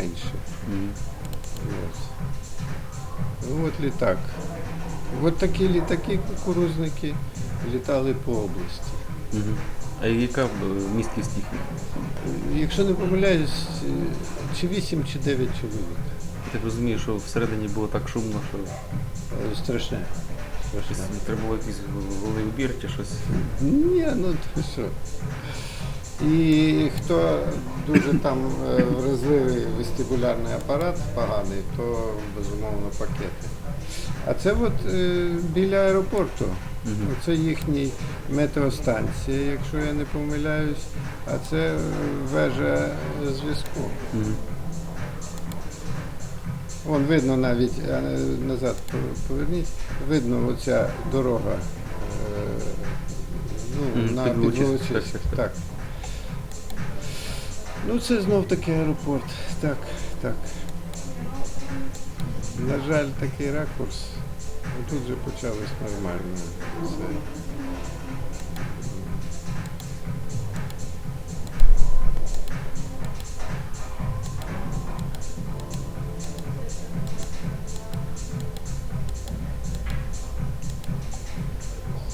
менше. Мгм. От. Ну, от літак. От такі літаки кукурузники літали по області. Мгм. А яка е, місткість їхня? Якщо не помиляюсь, е, чи 8, чи 9 чоловік. Я так розумію, що всередині було так шумно, що Е, Страшне. Страшне. треба було якийсь голий убір чи щось. Ні, ну то що. І хто дуже там е, вразливий вестибулярний апарат поганий, то безумовно пакети. А це от е, біля аеропорту. Це їхній метеостанція, якщо я не помиляюсь, а це е, вежа зв'язку. Вон видно навіть, назад поверніть, видно оця дорога ну, на підволочі. Так. Ну це знов таки аеропорт. Так, так. На жаль, такий ракурс. Тут же почалось нормально. Це.